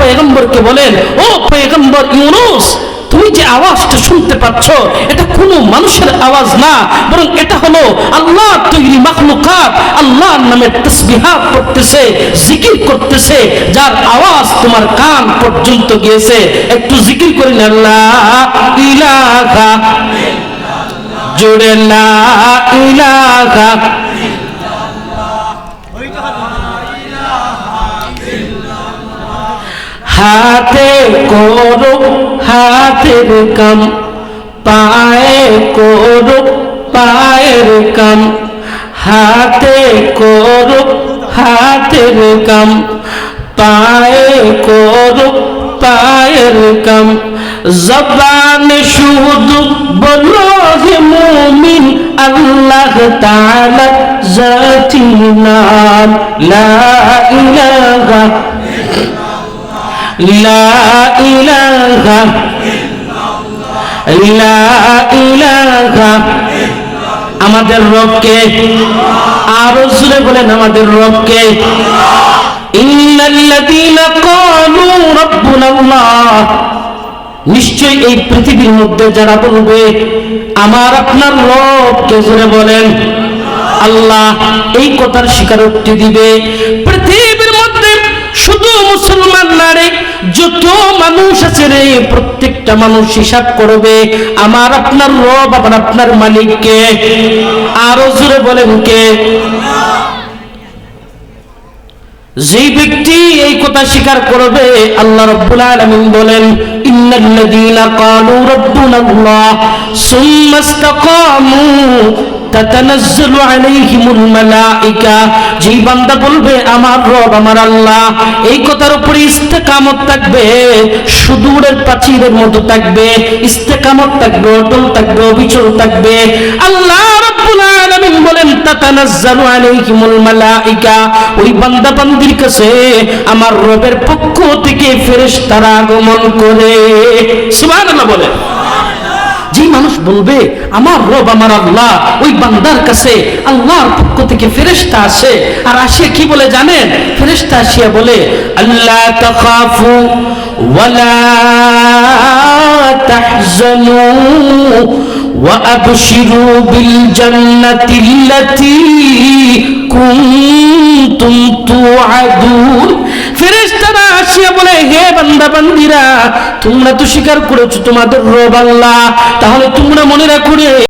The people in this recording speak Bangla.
পয়গম্বরকে বলেন, ও পয়গম্বর ইউনুস, তুমি যে আওয়াজটা শুনতে পাচ্ছ, এটা কোনো মানুষের আওয়াজ না, বরং এটা হলো আল্লাহ তৈরি মাখলুকাত, আল্লাহর নামে করতেছে, জিকির করতেছে, যার আওয়াজ তোমার কান পর্যন্ত গিয়েছে। একটু জিকির করেন আল্লাহ ইলাহা জোরে লা হাতে করো হাতের কাম, পায়ে করো পায়ের কাম। হাতে করো হাতের কাম, পায়ে করো পায়ের কাম। জবান শুধু বলো হে মুমিন, আল্লাহ তাআলা জাতি নাম, লা ইলাহা আমাদের রবকে, আরও জোরে বলেন আমাদের রবকে। নিশ্চয় এই পৃথিবীর মধ্যে যারা বলবে, আমার আপনার রবকে জোরে বলেন। আল্লাহ এই কথার স্বীকারোক্তি দিবে পৃথিবীর মধ্যে শুধু মুসলমান না রে যত মানুষ আছে রে, প্রত্যেকটা মানুষ হিসাব করবে, আমার আপনার রব আবার আপনার মালিককে। আরও জোরে বলেন কে? যে ব্যক্তি এই কথা স্বীকার করবে, আল্লাহ রব্বুল আলামিন বলেন ইন্নাল্লাযীনা ক্বালু রাব্বুনাল্লাহ সুম্মা ইসতাকামু তাতানাজ্জালু আলাইহিমুল মালাইকা যেই বান্দা বলবে, আমার রব, আমার আল্লাহ, এই কথার উপরে ইস্তেকামত থাকবে, সুদূরের প্রাচীরের মতো থাকবে, ইস্তেকামত থাকবে, অটল থাকবে, অবিচল থাকবে। আল্লাহ আমার রবের পক্ষ থেকে ফেরেশতারা আগমন করে। বলে যে মানুষ বলবে, আমার রব আমার আল্লাহ ওই বান্দার কাছে আল্লাহর পক্ষ থেকে ফেরেশতা আসে। আর আসিয়া কি বলে জানেন? ফেরেশতা আসিয়া বলে আল্লাহ তাখাফু ওয়ালা তাহজানু وأبشروا بالجنة التي كنتم توعدون ফেরেশতারা আসিয়া বলে হে বান্দা বান্দিরা তোমরা তো স্বীকার করেছো তোমাদের রব আল্লাহ তাহলে তোমরা মনে রাখো রে